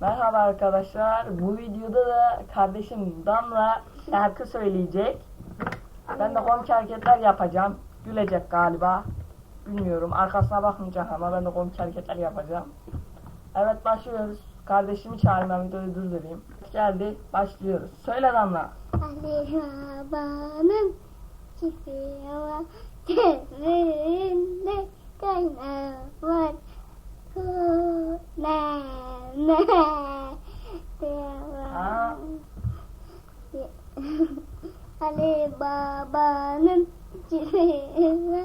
Merhaba arkadaşlar. Bu videoda da kardeşim Damla şarkı söyleyecek. Ben de komik hareketler yapacağım. Gülecek galiba. Bilmiyorum. Arkasına bakmayacak ama ben de komik hareketler yapacağım. Evet başlıyoruz. Kardeşimi çağırayım ben videoyu durdurayım. Geldi. Başlıyoruz. Söyle Damla. Ali Baba'nın çiftliği Çevrinde kaynağı var. Kulağına Ha. Ali Baba'nın çiftliği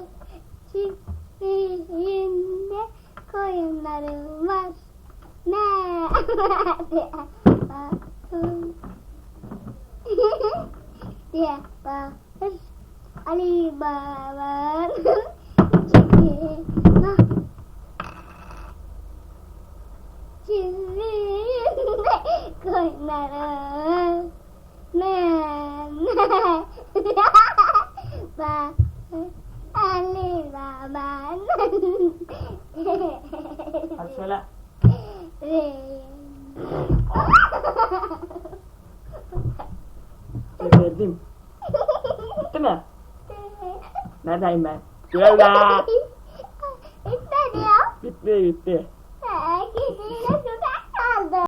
Çiftliğinde koyunları var. Nerede bakın diye bağır Ali Baba'nın Nerede bağır Ali Baba'nın Hadi söyle. Geberdim. Bitti mi? Neredeyim ben? Söyle. İstedi ya. Bitti bitti. Ha, Gidiyor